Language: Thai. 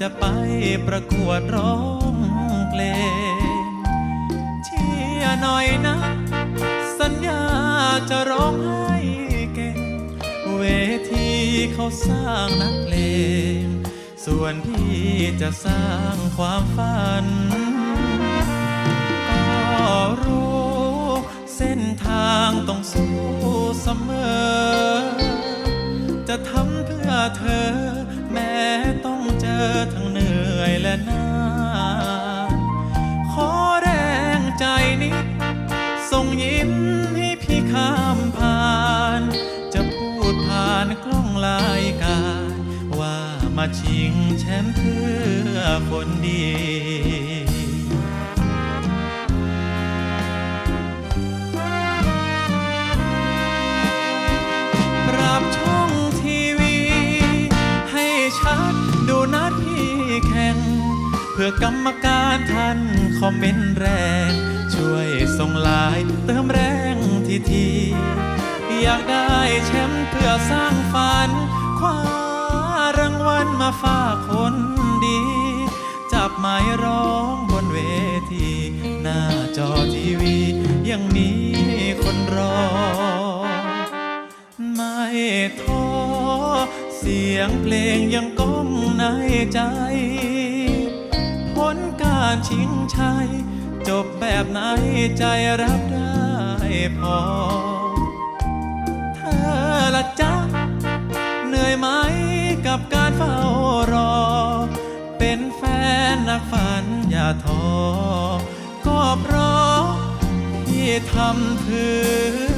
จะไปประกวดร้องเพลงเชียร์หน่อยนะ สัญญาจะร้องให้เก่ง เวทีเขาสร้างนักเลงส่วนพี่จะสร้างความฝัน ก็รู้เส้นทางต้องสู้เสมอ จะทำเพื่อเธอ ยิ้มให้พี่ข้ามผ่าน จะพูดผ่านกล้องรายการ ว่ามาชิงแชมป์เพื่อคนดีปรับช่องทีวี ให้ชัดดูนัดพี่แข่ง เพื่อกรรมการท่านคอมเมนต์แรง ช่วยส่งลน์เติมแรงทีที อยากได้แชมป์เพื่อสร้างฝัน คว้ารางวัลมาฝากคนดี จับไม้ร้องบนเวที หน้าจอทีวี ยังมีคนรอ ไม่ท้อเสียงเพลงยังก้องในใจ ผลการชิงชัย จบแบบไหนใจรับได้พอ เธอละจ๊ะเหนื่อยไหมกับการเฝ้ารอ เป็นแฟนนักฝันอย่าท้อก็เพราะที่ทำเพื่